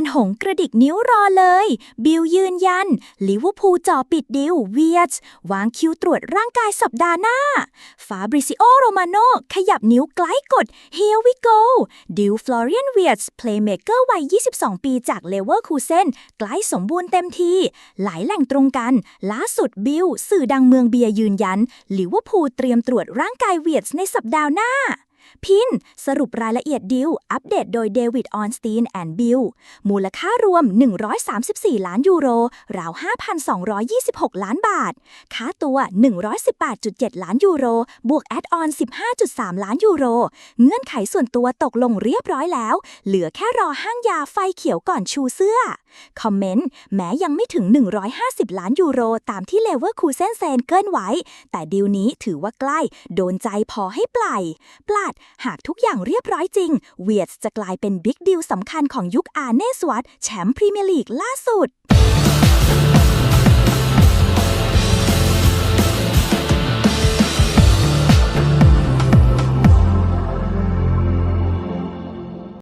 นๆหงส์กระดิกนิ้วรอเลย บิลยืนยัน ลิเวอร์พูลจ่อปิดดิวเวียตวางคิวตรวจร่างกายสัปดาห์หน้า ฟาบริซิโอโรมาโนขยับนิ้วใกล้กด Here we go ดิวฟลอเรียนเวียตเพลย์เมเกอร์วัย 22 ปีจากเลเวอร์คูเซนใกล้สมบูรณ์เต็มที หลายแหล่งตรงกัน ล่าสุดบิลสื่อดังเมืองเบียยืนยันลิเวอร์พูลเตรียมตรวจร่างกายเวียตในสัปดาห์หน้า พิน สรุปรายละเอียดดิว อัปเดตโดยเดวิดออนสตีนแอนด์บิลมูลค่ารวม 134 ล้านยูโร ราว 5,226 ล้านบาท ค่าตัว 118.7 ล้านยูโร บวกแอดออน 15.3 ล้านยูโร เงื่อนไขส่วนตัวตกลงเรียบร้อยแล้ว เหลือแค่รอห้างยาไฟเขียวก่อนชูเสื้อ คอมเมนต์ แม้ยังไม่ถึง 150 ล้านยูโร ตามที่เลเวอร์คูเซนเซนเกินไว้ แต่ดีลนี้ถือว่าใกล้ โดนใจพอให้ปล่อยปลาดหากทุกอย่างเรียบร้อยจริง เวียดจะกลายเป็นบิ๊กดีลสำคัญของยุคอาเนสวัตแชมป์พรีเมียร์ลีกล่าสุด